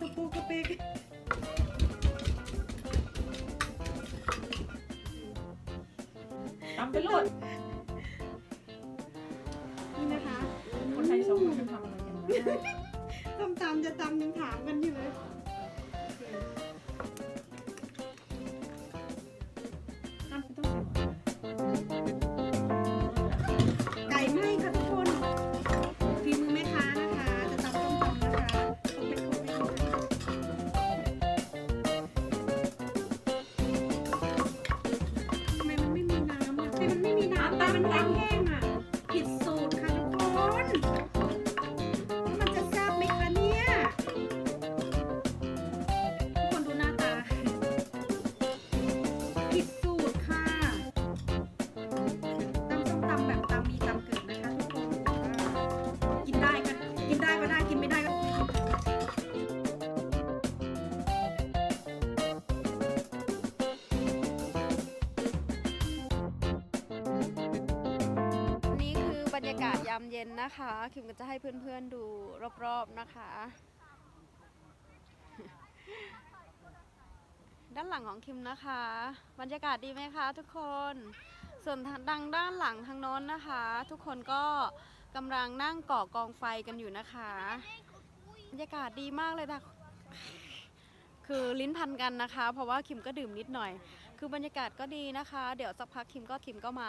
ตะปูกระปิกตำไปโลดนี่นะคะคนไทยสองคนทำอะไรกันตำตำจะตำยังถามกันอยู่เลยากาศยามเย็นนะคะ คิมก็จะให้เพื่อนๆดูรอบๆนะคะ ด้านหลังของคิมนะคะ บรรยากาศดีไหมคะทุกคน ส่วนทางดังด้านหลังทางโน้นนะคะ ทุกคนก็กำลังนั่งก่อกองไฟกันอยู่นะคะ บรรยากาศดีมากเลยนะคือลิ้นพันกันนะคะ เพราะว่าคิมก็ดื่มนิดหน่อย คือบรรยากาศก็ดีนะคะ เดี๋ยวสักพักคิมก็คิมก็มา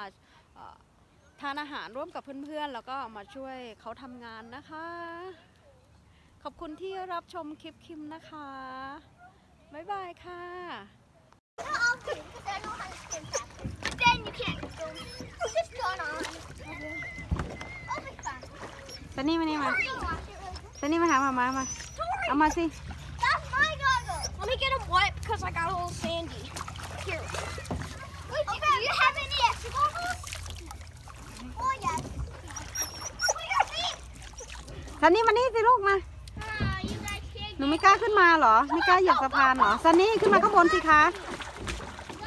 ทานอาหารร่วมกับเพื่อนๆ แล้วก็มาช่วยเขาทำงานนะคะ ขอบคุณที่รับชมคลิปคิมนะคะ บ๊ายบายค่ะ Okay, because I know how to spin faster. But then you can't go. Just going on. I'll be fine. ซันนี่มานี่มา Hurry, watch it really good. ซันนี่มาหามามามา เอามาสิ That's my goggles. Let me get them wet because I got ซันนี่มานี่สิลูกมา Ah, you guys can't หนูไม่กล้าขึ้นมาเหรอ ไม่กล้าเหยียบสะพานเหรอซันนี่ขึ้นมาข้างบนสิคะ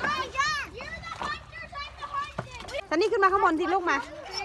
My God, you're the hunters, I'm the hunted. ซันนี่ขึ้นมาข้างบนสิลูกมา You